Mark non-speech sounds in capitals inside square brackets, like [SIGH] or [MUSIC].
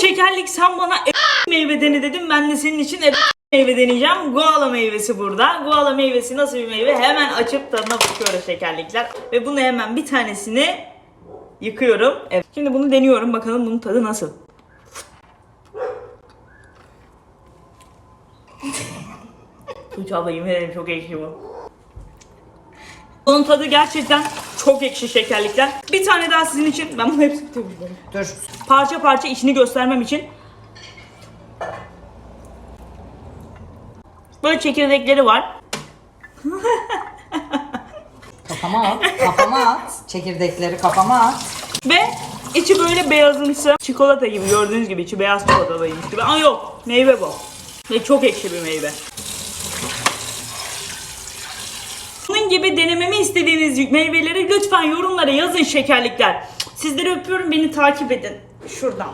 şekerlik sen bana e- meyve dene dedim. Ben de senin için e- meyve deneyeceğim. Guala meyvesi burada. Guala meyvesi nasıl bir meyve? Hemen açıp tadına bakıyoruz şekerlikler. Ve bunu hemen bir tanesini yıkıyorum. Evet. Şimdi bunu deniyorum. Bakalım bunun tadı nasıl? [LAUGHS] Tuğçe abla yemin ederim çok ekşi bu. Bunun tadı gerçekten çok ekşi şekerlikler. Bir tane daha sizin için. Ben bunu hepsini temizlerim. Dur. Parça parça içini göstermem için. Böyle çekirdekleri var. [LAUGHS] Kafama at. Kafama at. Çekirdekleri kafama at. Ve içi böyle beyazımsı. Çikolata gibi gördüğünüz gibi içi beyaz çikolatalıymış gibi. Ama yok meyve bu. Ve çok ekşi bir meyve. Gibi denememi istediğiniz meyveleri lütfen yorumlara yazın şekerlikler. Sizleri öpüyorum beni takip edin. Şuradan.